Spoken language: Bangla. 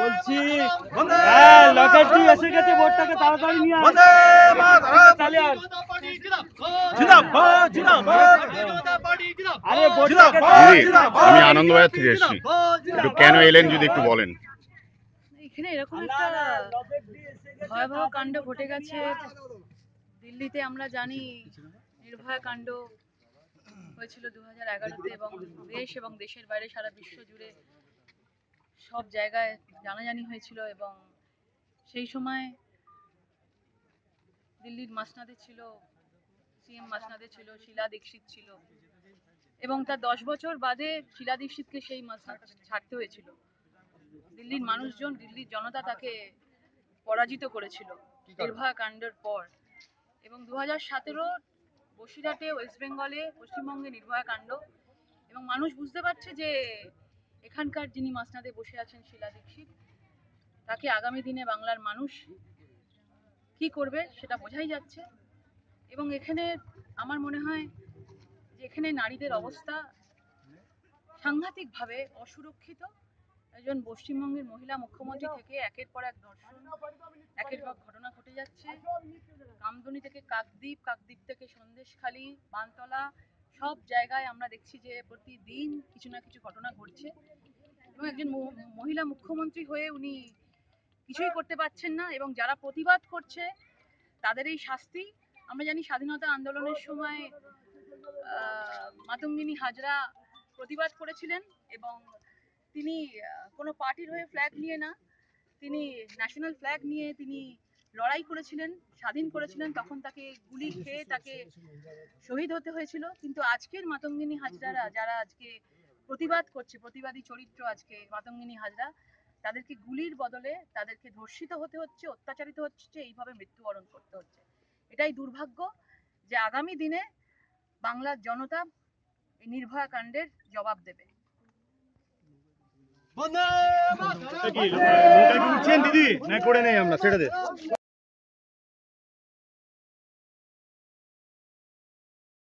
বলছি হ্যাঁ এসে গেছে বোর্ডটাকে তাড়াতাড়ি নিয়ে চালিয়ে আন আমি আনন্দবাজার থেকে এসেছি। একটু কেন এলেন যদি একটু বলেন। এখানে এরকম একটা ভয়াবহ কাণ্ড ঘটে গেছে। দিল্লিতে আমরা জানি নির্ভয়া কাণ্ড হয়েছিল দু হাজার এগারোতে এবং দেশ এবং দেশের বাইরে সারা বিশ্ব জুড়ে সব জায়গায় জানাজানি হয়েছিল এবং সেই সময় দিল্লির মাসনাদে ছিল সিএম মাসনাদে ছিল শিলা দীক্ষিত ছিল এবং তার দশ বছর বাদে শিলা দীক্ষিতকে সেই মাসনাদ ছাড়তে হয়েছিল। দিল্লির মানুষজন দিল্লির জনতা তাকে পরাজিত করেছিল নির্ভয়া কাণ্ডের পর এবং দু হাজার সতেরো বসিরহাটে ওয়েস্ট বেঙ্গলে পশ্চিমবঙ্গে নির্ভয়া কাণ্ড এবং মানুষ বুঝতে পারছে যে এখানকার যিনি মাসনাদে বসে আছেন শিলা দীক্ষিত, তাকে আগামী দিনে বাংলার মানুষ কি করবে সেটা বোঝাই যাচ্ছে। এবং এখানে আমার মনে হয় যে এখানে নারীদের অবস্থা সাংঘাতিকভাবে অসুরক্ষিত। একজন পশ্চিমবঙ্গের মহিলা মুখ্যমন্ত্রী থেকে একের পর এক ধর্ষণ একের পর ঘটনা ঘটে যাচ্ছে। কামদুনি থেকে কাকদ্বীপ কাকদ্বীপ থেকে সন্দেশখালী, বানতলা সব জায়গায় আমরা দেখছি যে প্রতিদিন কিছু না কিছু ঘটনা ঘটছে এবং একজন মহিলা মুখ্যমন্ত্রী হয়ে উনি কিছুই করতে পারছেন না এবং যারা প্রতিবাদ করছে তাদের এই শাস্তি, আমরা জানি স্বাধীনতা আন্দোলনের সময় মাতঙ্গিনী হাজরা প্রতিবাদ করেছিলেন এবং তিনি কোনো পার্টির হয়ে ফ্ল্যাগ নিয়ে না, তিনি ন্যাশনাল ফ্ল্যাগ নিয়ে তিনি লড়াই করেছিলেন স্বাধীন করেছিলেন তখন তাকে গুলি খেয়ে তাকে শহীদ হতে হয়েছিল। কিন্তু আজকের মাতঙ্গিনী হাজরারা যারা আজকে প্রতিবাদ করছে প্রতিবাদী চরিত্র আজকে মাতঙ্গিনী হাজরা তাদেরকে গুলির বদলে তাদেরকে ধর্ষিত হতে হচ্ছে অত্যাচারিত হচ্ছে এইভাবে মৃত্যুবরণ করতে হচ্ছে। এটাই দুর্ভাগ্য যে আগামী দিনে বাংলার জনতা এই নির্ভয়া কাণ্ডের জবাব দেবে। দিদি? না করে নেই আমরা ছেড়ে দে।